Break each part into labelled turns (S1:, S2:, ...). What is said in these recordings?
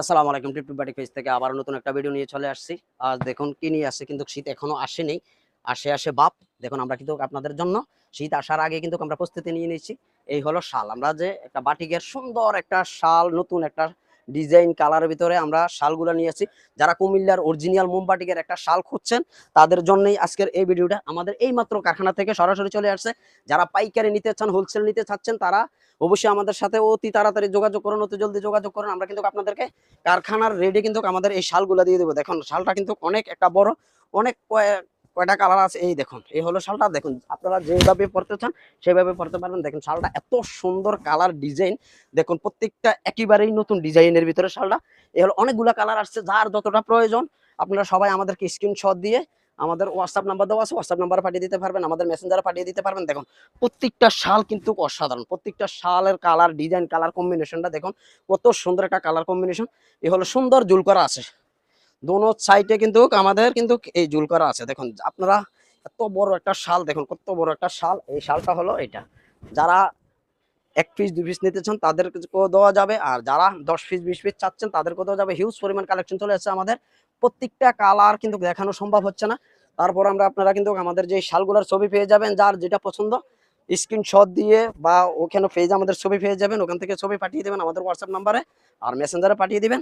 S1: আসসালামু আলাইকুম টিপটু বাড়ি পেজ থেকে আবার নতুন একটা ভিডিও নিয়ে চলে আসছি। আর দেখুন কি নিয়ে আসছে, কিন্তু শীত এখনও আসেনি। আসে আসে বাপ। দেখুন আমরা কিন্তু আপনাদের জন্য শীত আসার আগে কিন্তু আমরা প্রস্তুতি নিয়ে নিয়েছি। এই হলো শাল। আমরা যে একটা বাটিকের সুন্দর একটা শাল, নতুন একটা ডিজাইন কালারের ভিতরে আমরা শালগুলো নিয়েছি যারা কুমিল্লার অরিজিনাল মোমবাটিকের একটা শাল খুঁজছেন, তাদের জন্যই আজকের এই ভিডিওটা আমাদের এই মাত্র কারখানা থেকে সরাসরি চলে আসছে। যারা পাইকারি নিতে চান হোলসেল নিতে চাচ্ছেন, তারা অবশ্যই আমাদের সাথে অতি তাড়াতাড়ি যোগাযোগ করুন, অতি জলদি যোগাযোগ করুন। আমরা কিন্তু আপনাদেরকে কারখানার রেডি কিন্তু আমাদের এই শালগুলো দিয়ে দেবো। দেখুন, শালটা কিন্তু অনেক একটা বড়, অনেক কয়টা কালার আছে? এই দেখুন, এই হলো শালটা। দেখুন, আপনারা যেভাবে পড়তে চান, সেভাবে পড়তে পারবেন। দেখুন, শালটা এত সুন্দর কালার ডিজাইন। দেখুন, প্রত্যেকটা একেবারেই নতুন ডিজাইনের ভিতরে শালটা। এই হলো অনেকগুলা কালার আসছে, যার যতটা প্রয়োজন। আপনারা সবাই আমাদেরকে স্ক্রিনশট দিয়ে আমাদের হোয়াটসঅ্যাপ নাম্বার দেওয়া আছে। হোয়াটসঅ্যাপ নাম্বার পাঠিয়ে দিতে পারবেন, আমাদের মেসেঞ্জারে পাঠিয়ে দিতে পারবেন। দেখুন, প্রত্যেকটা শাল কিন্তু অসাধারণ। প্রত্যেকটা শালের কালার ডিজাইন কালার কম্বিনেশনটা দেখুন, কত সুন্দর একটা কালার কম্বিনেশন এ হলো সুন্দর জুল করা আছে। দোনো সাইডে কিন্তু আমাদের কিন্তু এই জুল করা আছে। দেখুন, আপনারা এত বড় একটা শাল, দেখুন কত বড় একটা শাল। এই শালটা হলো এটা। যারা এক পিস দুই পিস নিতে চান, তাদেরকেও দেওয়া যাবে। আর যারা দশ পিস বিশ পিস চাচ্ছেন, তাদেরকেও দেওয়া যাবে। হিউজ পরিমাণ কালেকশন চলে আসছে আমাদের। প্রত্যেকটা কালার কিন্তু দেখানো সম্ভব হচ্ছে না। তারপর আমরা আপনারা কিন্তু আমাদের যে শালগুলোর ছবি পেয়ে যাবেন, যার যেটা পছন্দ স্ক্রিনশট দিয়ে বা ওখানে পেজ আমাদের ছবি পেয়ে যাবেন। ওখান থেকে ছবি পাঠিয়ে দেবেন আমাদের হোয়াটসঅ্যাপ নাম্বারে আর মেসেঞ্জারে পাঠিয়ে দিবেন।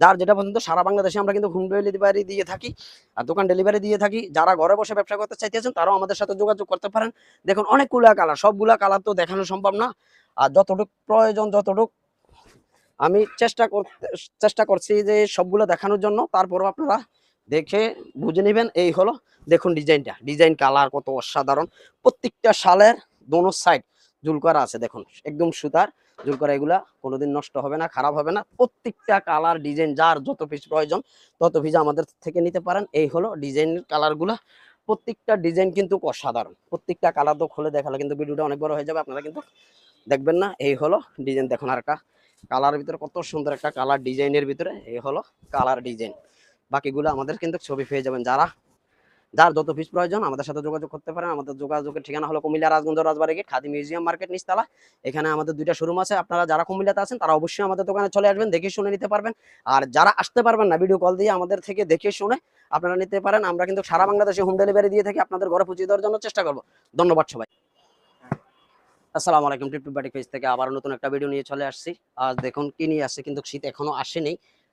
S1: যার যেটা পর্যন্ত সারা বাংলাদেশে আমরা কিন্তু হোম ডেলিভারি দিয়ে থাকি, আর দোকান ডেলিভারি দিয়ে থাকি, যারা ঘরে বসে ব্যবসা করতে চাইতেছেন, তারাও আমাদের সাথে যোগাযোগ করতে পারেন। দেখুন, অনেকগুলা কালার সবগুলা কালার তো দেখানো সম্ভব না। আর যতটুক প্রয়োজন, যতটুক আমি চেষ্টা করতে, চেষ্টা করছি যে সবগুলো দেখানোর জন্য। তারপরও আপনারা দেখে বুঝে নেবেন, এই হলো, দেখুন ডিজাইনটা ডিজাইন কালার কত অসাধারণ। প্রত্যেকটা শালের দোনো সাইড জুল করা আছে, দেখুন। একদম সুতার জুল করা এগুলা কোনোদিন নষ্ট হবে না, খারাপ হবে না। প্রত্যেকটা কালার ডিজাইন, যার যত পিস প্রয়োজন, তত পিস আমাদের থেকে নিতে পারেন। এই হলো ডিজাইনের কালারগুলা। প্রত্যেকটা ডিজাইন কিন্তু অসাধারণ। প্রত্যেকটা কালার তো খুলে দেখালে কিন্তু ভিডিওটা অনেক বড় হয়ে যাবে, আপনারা কিন্তু দেখবেন না। এই হলো ডিজাইন, দেখুন আর একটা কালারের ভিতরে, কত সুন্দর একটা কালার ডিজাইনের ভিতরে। এই হলো কালার ডিজাইন। বাকিগুলো আমাদের কিন্তু ছবি পেয়ে যাবেন। যারা যার যত পিস প্রয়োজন, আমাদের সাথে যোগাযোগ করতে পারেন। আমাদের যোগাযোগের ঠিকানা হলো কুমিল্লা রাজগঞ্জ রাজবাড়ি খাদি মিউজিয়াম মার্কেট নিচতলা। এখানে আমাদের দুইটা শোরুম আছে। আপনারা যারা কুমিল্লাতে আছেন, তারা অবশ্যই আমাদের দোকানে চলে আসবেন, দেখে শুনে নিতে পারবেন। আর যারা আসতে পারবেন না ভিডিও কল দিয়ে আমাদের থেকে দেখে শুনে আপনারা নিতে পারেন। আমরা কিন্তু সারা বাংলাদেশে হোম ডেলিভারি দিয়ে থাকি। আপনাদের ঘরে পৌঁছে দেওয়ার জন্য চেষ্টা করব। ধন্যবাদ সবাই। আসসালামু আলাইকুম টিপটু বাটি পেজ থেকে আবার নতুন একটা ভিডিও নিয়ে চলে আসছি। আজ দেখুন কি নিয়ে আসছে, কিন্তু শীত এখনও আসেনি।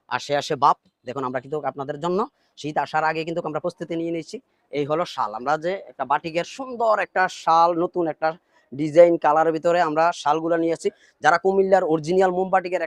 S1: আসে আসে বাপ। দেখুন, আমরা কিন্তু আপনাদের জন্য শীত আসার আগে কিন্তু আমরা প্রস্তুতি নিয়ে নিয়েছি। এই হলো শাল। আমরা যে একটা বাটিকের সুন্দর একটা শাল, নতুন একটা ডিজাইন, কালারের ভিতরে আমরা শালগুলো নিয়েছি। যারা কুমিল্লার অরিজিনাল মোমবাটিকের